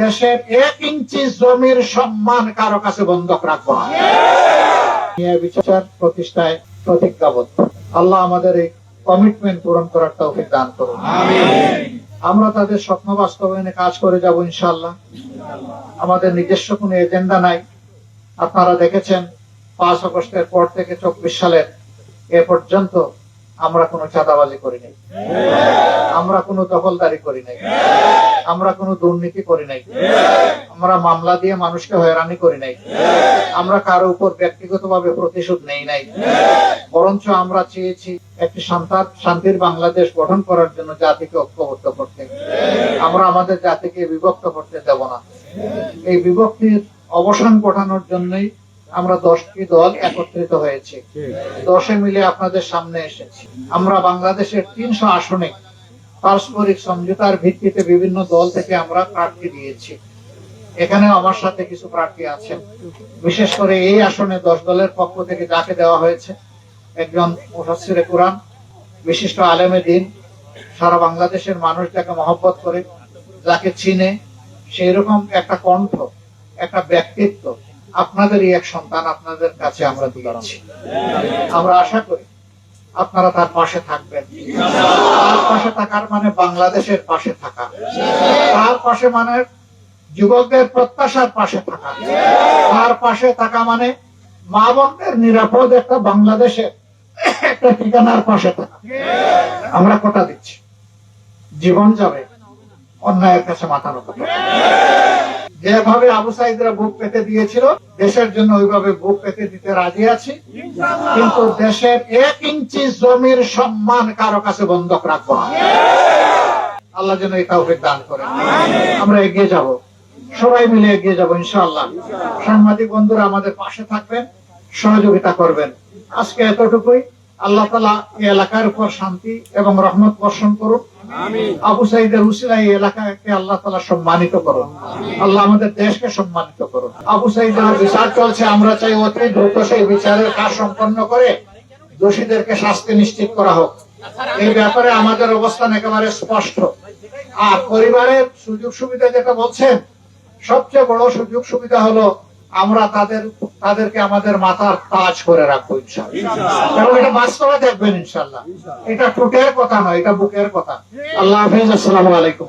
দেশের এক ইঞ্চি জমির সম্মান কারও কাছে বন্ধক রাখব না। বিচার প্রতিষ্ঠায় প্রতিজ্ঞাবদ্ধ। আল্লাহ আমাদের এই কমিটমেন্ট পূরণ করার তৌফিক দান করুন। আমরা তাদের স্বপ্ন বাস্তবায়নে কাজ করে যাব ইনশাআল্লাহ। আমাদের নিজস্ব কোনো এজেন্ডা নাই। আপনারা দেখেছেন, পাঁচ আগস্টের পর থেকে চব্বিশ সালের এ পর্যন্ত আমরা কোনো চাঁদাবাজি করি নাই আমরা কোনো দখলদারি করি নাই। আমরা কোনো দুর্নীতি করি নাই। আমরা মামলা দিয়ে মানুষকে হয়রানি করি নাই। আমরা কারও উপর ব্যক্তিগতভাবে প্রতিশোধ নেই নাই। বরঞ্চ আমরা চেয়েছি একটি শান্তার শান্তির বাংলাদেশ গঠন করার জন্য জাতিকে ঐক্যবদ্ধ করতে। আমরা আমাদের জাতিকে বিভক্ত করতে দেব না। এই বিভক্তির অবসান ঘটানোর জন্যই আমরা দশটি দল একত্রিত হয়েছে। দশে মিলে আপনাদের সামনে এসেছি। আমরা বাংলাদেশের তিনশো আসনে পারস্পরিক সমঝোতার ভিত্তিতে বিভিন্ন দল থেকে আমরা প্রার্থী দিয়েছি। এখানে আমার সাথে কিছু প্রার্থী আছেন। বিশেষ করে এই আসনে দশ দলের পক্ষ থেকে যাকে দেওয়া হয়েছে, একজন মুফাসসিরে কোরআন, বিশিষ্ট আলেমে দিন, সারা বাংলাদেশের মানুষ যাকে মহব্বত করে, যাকে চিনে সেই রকম একটা কণ্ঠ, একটা ব্যক্তিত্ব আপনাদেরই এক সন্তান আপনাদের কাছে আমরা দিয়েছি আমরা আশা করি আপনারা তার পাশে থাকবেন। তার পাশে থাকার মানে বাংলাদেশের পাশে থাকা। তার পাশে মানে যুবকদের প্রত্যাশার পাশে থাকা। তার পাশে থাকা মানে মা বোনদের নিরাপদ একটা বাংলাদেশের একটা ঠিকানার পাশে থাকা। আমরা কোটা দিচ্ছি। জীবন যাবে, অন্যায়ের কাছে মাথা নত। যেভাবে আবু সাইদরা বুক পেতে দিয়েছিল, দেশের জন্য ওইভাবে বুক পেতে দিতে রাজি আছি। কিন্তু দেশের এক ইঞ্চি জমির সম্মান কারও কাছে বন্ধক রাখব আল্লাহ যেন এই তৌফিক দান করে। আমরা এগিয়ে যাব। সবাই মিলে এগিয়ে যাব, ইনশাআল্লাহ। সাংবাদিক বন্ধুরা আমাদের পাশে থাকবেন, সহযোগিতা করবেন। আজকে এতটুকুই। আল্লাহ তালা এই এলাকার উপর শান্তি এবং রহমত বর্ষণ করুন আবু সাইদের উসিলা এই এলাকাকে আল্লাহ তালা সম্মানিত করুন। আল্লাহ আমাদের দেশকে সম্মানিত করুন। আবু সাইদের বিচার চলছে, আমরা চাই অতি দ্রুত সেই বিচারের কাজ সম্পন্ন করে দোষীদেরকে শাস্তি নিশ্চিত করা হোক। এই ব্যাপারে আমাদের অবস্থান একেবারে স্পষ্ট। আর পরিবারের সুযোগ সুবিধা যেটা বলছেন, সবচেয়ে বড় সুযোগ সুবিধা হলো আমরা তাদের তাদেরকে আমাদের মাথার তাজ করে রাখব ইনশাল্লাহ এবং এটা বাস্তবে দেখবেন ইনশাল্লাহ এটা টুটের কথা নয় এটা বুকের কথা। আল্লাহ হাফিজ আসসালামু আলাইকুম।